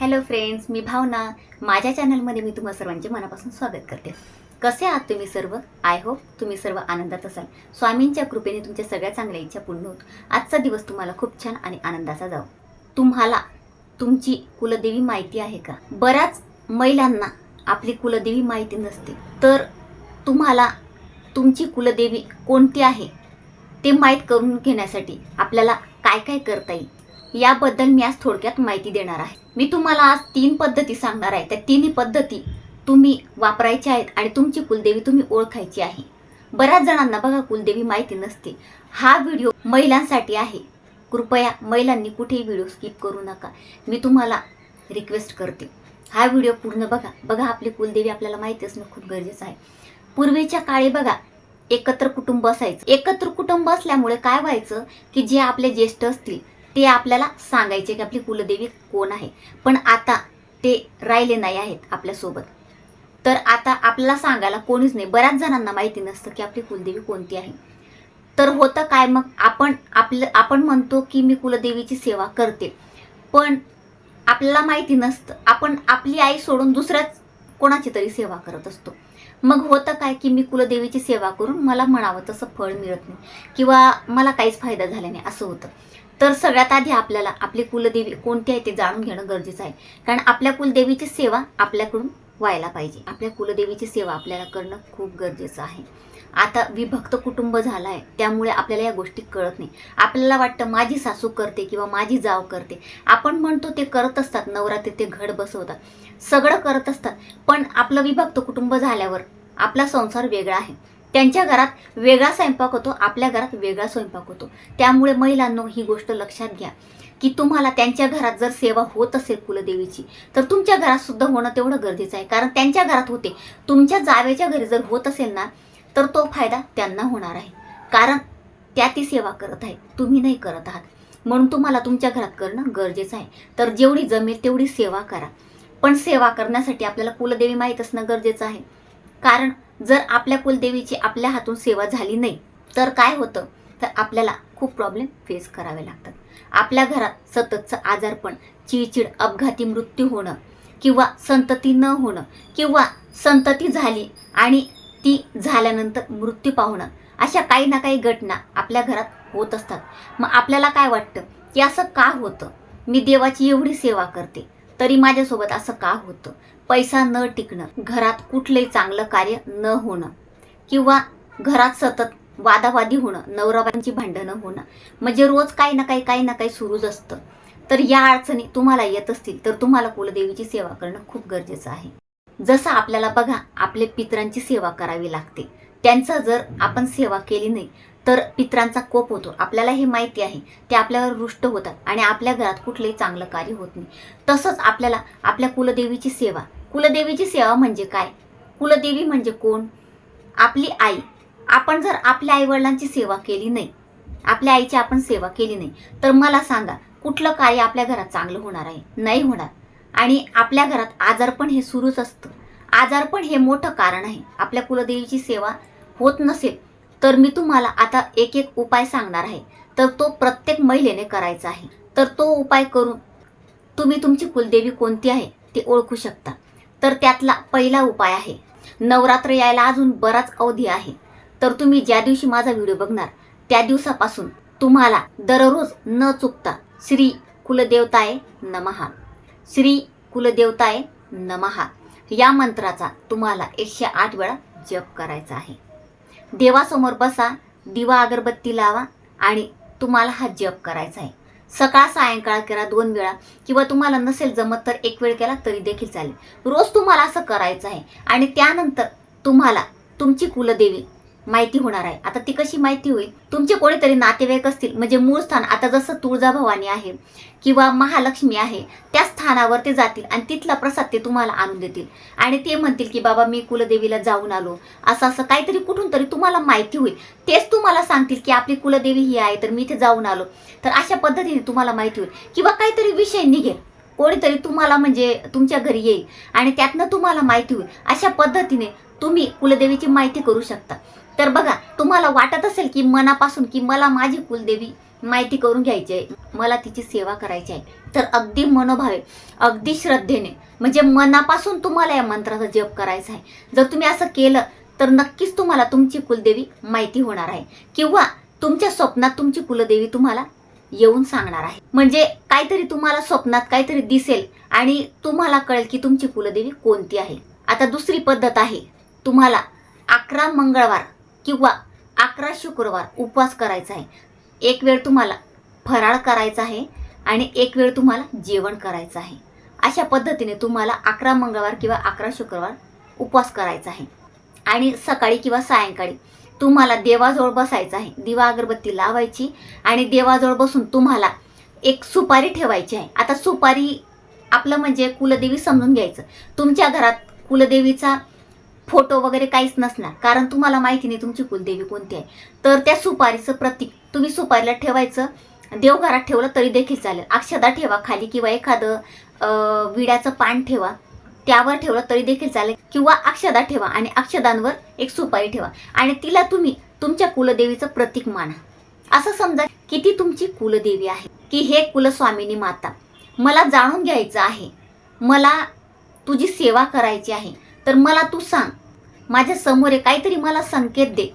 Hello friends मी भावना. माझ्या चॅनलमध्ये मी तुम्हा सर्वांचे मनापासून स्वागत करते. कसे आहात तुम्ही सर्व? आय होप तुम्ही सर्व आनंदात असाल. स्वामींच्या कृपेने तुमच्या सगळ्या चांगल्या इच्छा पूर्ण होत. आजचा दिवस तुम्हाला खूप छान आणि आनंदाचा जाओ तुम्हाला तुमची कुलदेवी माहिती आहे का? बऱ्याच महिलांना आपली कुलदेवी माहिती नसते. तर तुम्हाला तुमची कुलदेवी कोणती आहे? ते माहीत करून घेण्यासाठी आपल्याला काय काय करता येईल? याबद्दल मी आज थोडक्यात माहिती देणार आहे. मी तुम्हाला आज तीन पद्धती सांगणार आहे. त्या तिन्ही पद्धती तुम्ही वापरायच्या आहेत आणि तुमची कुलदेवी तुम्ही ओळखायची आहे. बऱ्याच जणांना बघा कुलदेवी माहिती नसते. हा व्हिडिओ महिलांसाठी आहे. कृपया महिलांनी कुठेही व्हिडिओ स्किप करू नका. मी तुम्हाला रिक्वेस्ट करते. हा व्हिडिओ पूर्ण बघा. बघा आपली कुलदेवी आपल्याला माहिती असणं खूप गरजेचं आहे. पूर्वीच्या काळी बघा एकत्र कुटुंब असायचं. एकत्र कुटुंब असल्यामुळे काय व्हायचं की जे आपले ज्येष्ठ असतील ते आपल्याला सांगायचे की आपली कुलदेवी कोण आहे? पण आता ते राहिले नाही आहेत आपल्यासोबत तर आता आपल्याला सांगायला कोणीच नाही. बऱ्याच जणांना माहिती नसतं की आपली कुलदेवी कोणती आहे. तर होतं काय मग? आपण आपलं आपण म्हणतो की मी कुलदेवीची सेवा करते. पण आपल्याला माहिती नसतं. आपण आपली आई सोडून दुसऱ्याच कोणाची तरी सेवा करत असतो. मग होतं काय की मी कुलदेवीची सेवा करून मला म्हणावं तसं फळ मिळत नाही. किंवा मला काहीच फायदा झाला नाही. असं होतं. तर सगळ्यात आधी आपल्याला आपली कुलदेवी कोणती आहे ते जाणून घेणं गरजेचं आहे. कारण आपल्या कुलदेवीची सेवा आपल्याकडून व्हायला पाहिजे. आपल्या कुलदेवीची सेवा आपल्याला करणं खूप गरजेचं आहे. आता विभक्त कुटुंब झालं आहे त्यामुळे आपल्याला या गोष्टी कळत नाही. आपल्याला वाटतं माझी सासू करते किंवा माझी जाव करते. आपण म्हणतो ते करत असतात नवरात्री ते घड बसवतात. सगळं करत असतात. पण आपलं विभक्त कुटुंब झाल्यावर आपला संसार वेगळा आहे. त्यांच्या घरात वेगळा स्वयंपाक होतो आपल्या घरात वेगळा स्वयंपाक होतो. त्यामुळे महिलांनो ही गोष्ट लक्षात घ्या की तुम्हाला त्यांच्या घरात जर सेवा होत असेल कुलदेवीची तर तुमच्या घरात सुद्धा होणं तेवढं गरजेचं आहे. कारण त्यांच्या घरात होते. तुमच्या जावेच्या घरी जर होत असेल ना तर तो फायदा त्यांना होणार आहे. कारण त्या ती सेवा करत आहेत तुम्ही नाही करत आहात. म्हणून तुम्हाला तुमच्या घरात करणं गरजेचं आहे. तर जेवढी जमेल तेवढी सेवा करा. पण सेवा करण्यासाठी आपल्याला कुलदेवी माहीत असणं गरजेचं आहे. कारण जर आपल्या कुलदेवीची आपल्या हातून सेवा झाली नाही तर काय होतं? तर आपल्याला खूप प्रॉब्लेम फेस करावे लागतात. आपल्या घरात सततचं आजारपण चिडचिड अपघाती मृत्यू होणं किंवा संतती न होणं किंवा संतती झाली आणि ती झाल्यानंतर मृत्यू पाहणं अशा काही ना काही घटना आपल्या घरात होत असतात. मग आपल्याला काय वाटतं? की असं का होतं? मी देवाची एवढी सेवा करते. तरी माझ्यासोबत असं का होतं? पैसा न टिकणं घरात कुठलंही चांगलं कार्य न होणं किंवा घरात सतत वादावादी होणं नवराबांची भांडणं होणं म्हणजे रोज काही ना काही काही ना काही सुरूच असतं. तर या अडचणी तुम्हाला येत असतील तर तुम्हाला कुलदेवीची सेवा करणं खूप गरजेचं आहे. जसं आपल्याला बघा आपले पित्रांची सेवा करावी लागते. त्यांचं जर आपण सेवा केली नाही तर पित्रांचा कोप होतो. आपल्याला हे माहिती आहे. ते आपल्यावर रुष्ट होतात आणि आपल्या घरात कुठलंही चांगलं कार्य होत नाही. तसंच आपल्याला आपल्या कुलदेवीची सेवा. कुलदेवीची सेवा म्हणजे काय? कुलदेवी म्हणजे कोण? आपली आई. आपण जर आपल्या आईवडिलांची सेवा केली नाही आपल्या आईची आपण सेवा केली नाही तर मला सांगा कुठलं कार्य आपल्या घरात चांगलं होणार आहे? नाही होणार. आणि आपल्या घरात आजारपण हे सुरूच असतं. आजारपण हे मोठं कारण आहे. आपल्या कुलदेवीची सेवा होत नसेल तर मी तुम्हाला आता एक एक उपाय सांगणार आहे. तर तो प्रत्येक महिलेने करायचा आहे. तर तो उपाय करून तुम्ही तुमची कुलदेवी कोणती आहे ते ओळखू शकता. तर त्यातला पहिला उपाय आहे नवरात्र यायला अजून बराच अवधी आहे. तर तुम्ही ज्या दिवशी माझा व्हिडिओ बघणार त्या दिवसापासून तुम्हाला दररोज न चुकता श्री कुलदेवताय नमहा श्री कुलदेवताय नमहा या मंत्राचा तुम्हाला एकशे आठ वेळा जप करायचा आहे. देवासमोर बसा दिवा अगरबत्ती लावा आणि तुम्हाला हा जप करायचा आहे. सकाळ सायंकाळ करा दोन वेळा. किंवा तुम्हाला नसेल जमत तर एक वेळ केला तरी देखील चालेल. रोज तुम्हाला असं करायचं आहे. आणि त्यानंतर तुम्हाला तुमची कुलदेवी माहिती होणार आहे. आता ती कशी माहिती होईल? तुमचे कोणीतरी नातेवाईक असतील म्हणजे मूळ स्थान आता जसं तुळजाभवानी आहे किंवा महालक्ष्मी आहे त्या स्थानावर ते जातील आणि तिथला प्रसाद ते तुम्हाला आणून देतील. आणि ते म्हणतील की बाबा मी कुलदेवीला जाऊन आलो. असं असं काहीतरी कुठून तरी तुम्हाला माहिती होईल. तेच तुम्हाला सांगतील की आपली कुलदेवी ही आहे तर मी इथे जाऊन आलो. तर अशा पद्धतीने तुम्हाला माहिती होईल. किंवा काहीतरी विषय निघेल. कोणीतरी तुम्हाला म्हणजे तुमच्या घरी येईल आणि त्यातनं तुम्हाला माहिती होईल. अशा पद्धतीने तुम्ही कुलदेवीची माहिती करू शकता. तर बघा तुम्हाला वाटत असेल की मनापासून की मला माझी कुलदेवी माहिती करून घ्यायची आहे मला तिची सेवा करायची आहे. तर अगदी मनोभावे अगदी श्रद्धेने म्हणजे मनापासून तुम्हाला या मंत्राचा जप करायचा आहे. जर तुम्ही असं केलं तर नक्कीच तुम्हाला तुमची कुलदेवी माहिती होणार आहे. किंवा तुमच्या स्वप्नात तुमची कुलदेवी तुम्हाला येऊन सांगणार आहे. म्हणजे काहीतरी तुम्हाला स्वप्नात काहीतरी दिसेल आणि तुम्हाला कळेल की तुमची कुलदेवी कोणती आहे. आता दुसरी पद्धत आहे तुम्हाला अकरा मंगळवार किंवा अकरा शुक्रवार उपवास करायचा आहे. एक वेळ तुम्हाला फराळ करायचा आहे आणि एक वेळ तुम्हाला जेवण करायचं आहे. अशा पद्धतीने तुम्हाला अकरा मंगळवार किंवा अकरा शुक्रवार उपवास करायचा आहे. आणि सकाळी किंवा सायंकाळी तुम्हाला देवाजवळ बसायचं आहे. दिवा अगरबत्ती लावायची आणि देवाजवळ बसून तुम्हाला एक सुपारी ठेवायची आहे. आता सुपारी आपलं म्हणजे कुलदेवी समजून घ्यायचं. तुमच्या घरात कुलदेवीचा फोटो वगैरे काहीच नसणार. कारण तुम्हाला माहिती नाही तुमची कुलदेवी कोणती आहे. तर त्या सुपारीचं प्रतीक तुम्ही सुपारीला ठेवायचं. देवघरात ठेवलं तरी देखील चालेल. अक्षदा ठेवा खाली किंवा एखादं विड्याचं पान ठेवा. त्यावर ठेवलं तरी देखील चालेल. किंवा अक्षदा ठेवा आणि अक्षदांवर एक सुपारी ठेवा. आणि तिला तुम्ही तुमच्या कुलदेवीचं प्रतीक माना. असं समजा की ती तुमची कुलदेवी आहे. की हे कुलस्वामिनी माता. मला जाणून घ्यायचं आहे. मला तुझी सेवा करायची आहे. तर मला तू सांग. माझ्यासमोर आहे काहीतरी मला संकेत दे.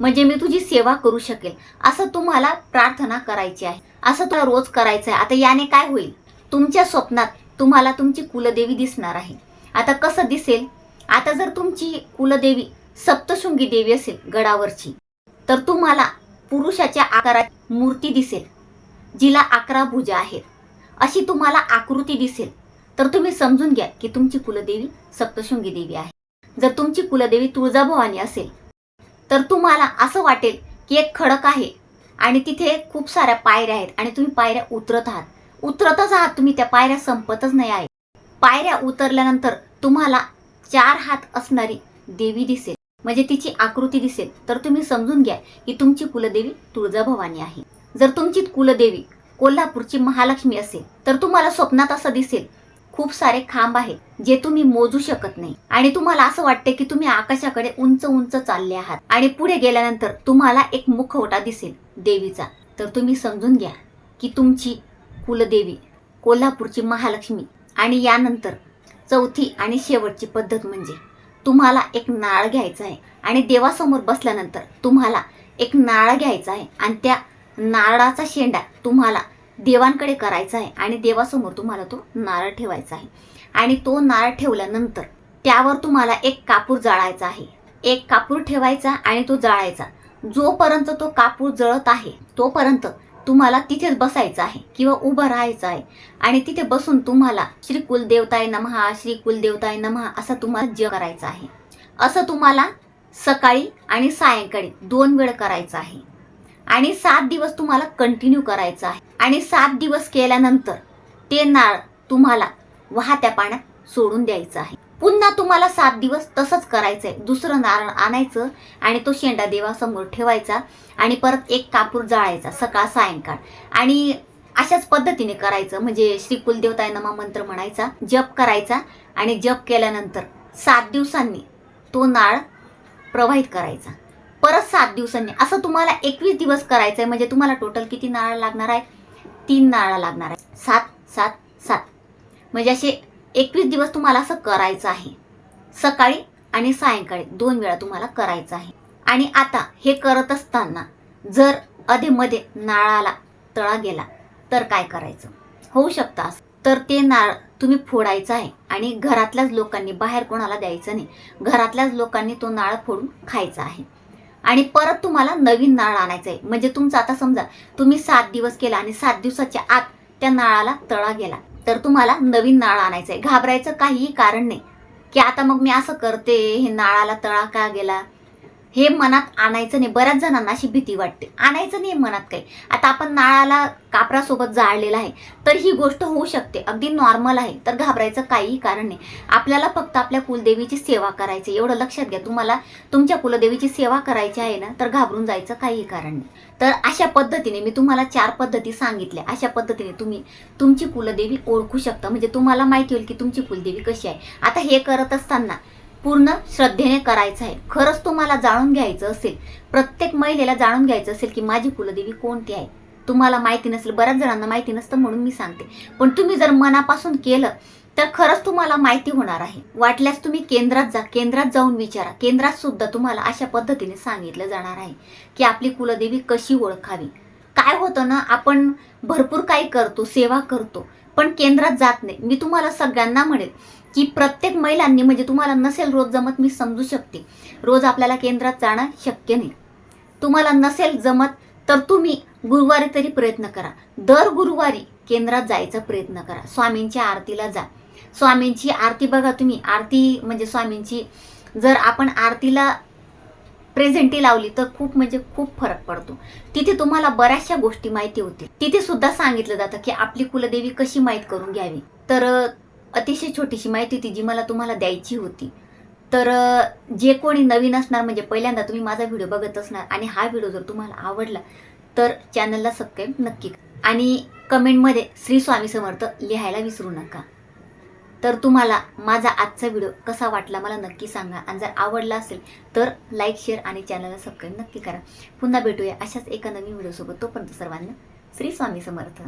म्हणजे मी तुझी सेवा करू शकेल. असं तुम्हाला प्रार्थना करायची आहे. असं तुला रोज करायचं आहे. आता याने काय होईल? तुमच्या स्वप्नात तुम्हाला तुमची कुलदेवी दिसणार आहे. आता कसं दिसेल? आता जर तुमची कुलदेवी सप्तशृंगी देवी असेल गडावरची तर तुम्हाला पुरुषाच्या आकारात मूर्ती दिसेल जिला अकरा भुजा आहेत. अशी तुम्हाला आकृती दिसेल. तर तुम्ही समजून घ्या की तुमची कुलदेवी सप्तशृंगी देवी आहे. जर तुमची कुलदेवी तुळजाभवानी असेल तर तुम्हाला असं वाटेल की एक खडक आहे आणि तिथे खूप साऱ्या पायऱ्या आहेत आणि तुम्ही पायऱ्या उतरत आहात. उतरतच आहात तुम्ही त्या पायऱ्या संपतच नाही आहे पायऱ्या उतरल्यानंतर तुम्हाला चार हात असणारी देवी दिसेल म्हणजे तिची आकृती दिसेल. तर तुम्ही समजून घ्या की तुमची कुलदेवी तुळजाभवानी आहे. जर तुमची कुलदेवी कोल्हापूरची महालक्ष्मी असेल तर तुम्हाला स्वप्नात असं दिसेल खूप सारे खांब आहेत जे तुम्ही मोजू शकत नाही. आणि तुम्हाला असं वाटते की तुम्ही आकाशाकडे उंच उंच चालले आहात. आणि पुढे गेल्यानंतर तुम्हाला एक मुखवटा दिसेल देवीचा. तर तुम्ही समजून घ्या की तुमची कुलदेवी कोल्हापूरची महालक्ष्मी आणि यानंतर चौथी आणि शेवटची पद्धत म्हणजे तुम्हाला एक नाळ घ्यायचा आहे. आणि देवासमोर बसल्यानंतर तुम्हाला एक नाळ घ्यायचा आहे. आणि त्या नारळाचा शेंडा तुम्हाला देवांकडे करायचा आहे आणि देवासमोर तुम्हाला तो नारळ ठेवायचा आहे. आणि तो नारळ ठेवल्यानंतर त्यावर तुम्हाला एक कापूर जाळायचा आहे. एक कापूर ठेवायचा आणि तो जाळायचा. जोपर्यंत तो कापूर जळत आहे तोपर्यंत तुम्हाला तिथेच बसायचं आहे किंवा उभं राहायचं आहे. आणि तिथे बसून तुम्हाला श्री कुलदेवताय नमहा श्री कुलदेवताय नमहा असा तुम्हाला जग करायचा आहे. असं तुम्हाला सकाळी आणि सायंकाळी दोन वेळ करायचं आहे. आणि सात दिवस तुम्हाला कंटिन्यू करायचं आहे. आणि सात दिवस केल्यानंतर ते नाळ तुम्हाला वाहत्या पाण्यात सोडून द्यायचं आहे. पुन्हा तुम्हाला सात दिवस तसंच करायचं आहे दुसरं नारळ आणायचं आणि तो शेंडा देवासमोर ठेवायचा आणि परत एक कापूर जाळायचा सकाळ सायंकाळ. आणि अशाच पद्धतीने करायचं. म्हणजे श्री कुलदेवताय नमा मंत्र म्हणायचा जप करायचा आणि जप केल्यानंतर सात दिवसांनी तो नाळ प्रवाहित करायचा. परत सात दिवसांनी. असं तुम्हाला एकवीस दिवस करायचं आहे म्हणजे तुम्हाला टोटल किती नारळ लागणार आहे तीन नारळ लागणार आहे सात सात सात. म्हणजे असे एकवीस दिवस तुम्हाला असं करायचं आहे. सकाळी आणि सायंकाळी दोन वेळा तुम्हाला करायचं आहे. आणि आता हे करत असताना जर अधेमध्ये नाळाला तळा गेला तर काय करायचं? होऊ शकतं असं. तर ते नाळ तुम्ही फोडायचं आहे आणि घरातल्याच लोकांनी बाहेर कोणाला द्यायचं नाही. घरातल्याच लोकांनी तो नाळ फोडून खायचा आहे. आणि परत तुम्हाला नवीन नाळ आणायचं आहे म्हणजे तुमचं आता समजा तुम्ही सात दिवस केला आणि सात दिवसाच्या आत त्या नाळाला तळा गेला तर तुम्हाला नवीन नाळ आणायचं आहे घाबरायचं काहीही कारण नाही. की आता मग मी असं करते हे नाळाला तळा का गेला? हे मनात आणायचं नाही. बऱ्याच जणांना अशी भीती वाटते. आणायचं नाही मनात काही. आता आपण नाळाला कापरासोबत जाळलेला आहे तर ही गोष्ट होऊ शकते. अगदी नॉर्मल आहे. तर घाबरायचं काहीही कारण नाही. आपल्याला फक्त आपल्या कुलदेवीची सेवा करायची एवढं लक्षात घ्या. तुम्हाला तुमच्या कुलदेवीची सेवा करायची आहे ना तर घाबरून जायचं काहीही कारण नाही. तर अशा पद्धतीने मी तुम्हाला चार पद्धती सांगितल्या. अशा पद्धतीने तुम्ही तुमची कुलदेवी ओळखू शकता. म्हणजे तुम्हाला माहिती होईल की तुमची कुलदेवी कशी आहे. आता हे करत असताना पूर्ण श्रद्धेने करायचं आहे. खरंच तुम्हाला जाणून घ्यायचं असेल प्रत्येक महिलेला जाणून घ्यायचं असेल की माझी कुलदेवी कोणती आहे. तुम्हाला माहिती नसेल बऱ्याच जणांना माहिती नसतं म्हणून मी सांगते. पण तुम्ही जर मनापासून केलं तर खरंच तुम्हाला माहिती होणार आहे. वाटल्यास तुम्ही केंद्रात जा केंद्रात जाऊन विचारा. केंद्रात सुद्धा तुम्हाला अशा पद्धतीने सांगितलं जाणार आहे की आपली कुलदेवी कशी ओळखावी. काय होतं ना आपण भरपूर काही करतो सेवा करतो पण केंद्रात जात नाही. मी तुम्हाला सगळ्यांना म्हणेल की प्रत्येक महिलांनी म्हणजे तुम्हाला नसेल रोज जमत मी समजू शकते. रोज आपल्याला केंद्रात जाणं शक्य नाही. तुम्हाला नसेल जमत तर तुम्ही गुरुवारी तरी प्रयत्न करा. दर गुरुवारी केंद्रात जायचा प्रयत्न करा. स्वामींच्या आरतीला जा. स्वामींची आरती बघा तुम्ही. आरती म्हणजे स्वामींची जर आपण आरतीला प्रेझेंटी लावली तर खूप म्हणजे खूप फरक पडतो. तिथे तुम्हाला बऱ्याचशा गोष्टी माहिती होतील. तिथे सुद्धा सांगितलं जातं की आपली कुलदेवी कशी माहीत करून घ्यावी. तर अतिशय छोटीशी माहिती होती जी मला तुम्हाला द्यायची होती. तर जे कोणी नवीन असणार म्हणजे पहिल्यांदा तुम्ही माझा व्हिडिओ बघत असणार आणि हा व्हिडिओ जर तुम्हाला आवडला तर चॅनलला सबस्क्राईब नक्की आणि कमेंटमध्ये श्री स्वामी समर्थ लिहायला विसरू नका. तर तुम्हाला माझा आजचा व्हिडिओ कसा वाटला मला नक्की सांगा. आणि जर आवडला असेल तर लाईक शेअर आणि चॅनलला सबस्क्राईब नक्की करा. पुन्हा भेटूया अशाच एका नवीन व्हिडिओसोबत. तोपर्यंत सर्वांना श्री स्वामी समर्थ.